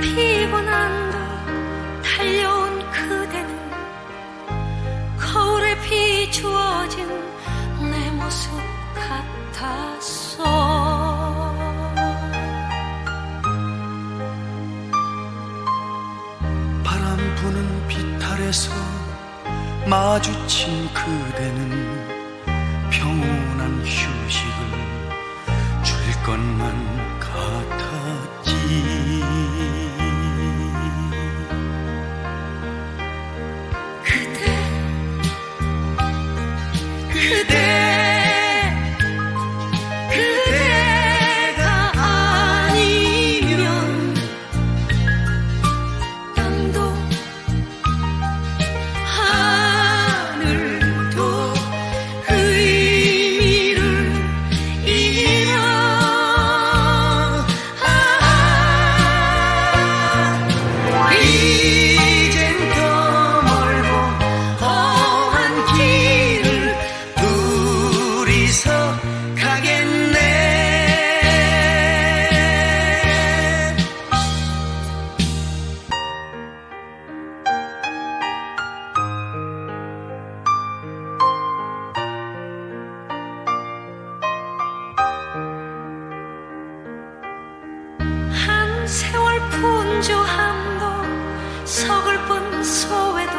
난도 달려온 그대는 거울에 비추어진 내 모습 같았어. 바람 부는 비탈에서 마주친 그대는 그 분주함도 서글픈 소외도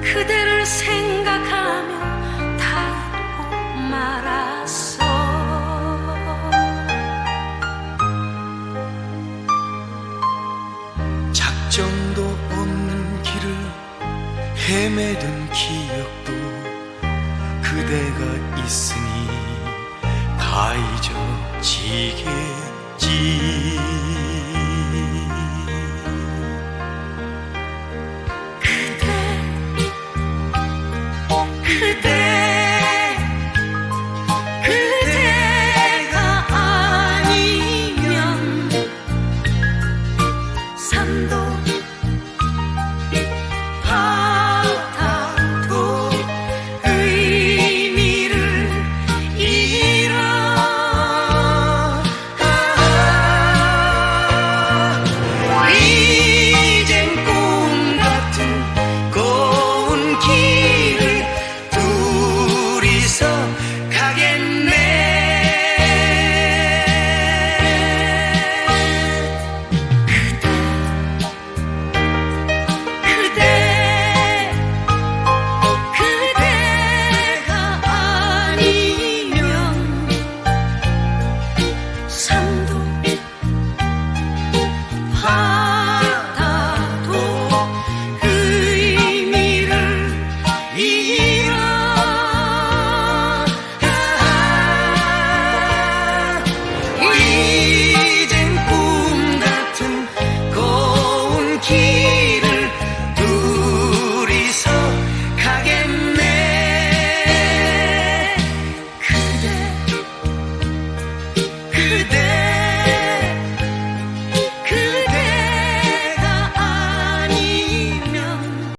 그대를 생각하며 다 잊고 말았어. 작정도 없는 길을 헤매던 기억도 그대가 있으니 다 잊어지겠지 산도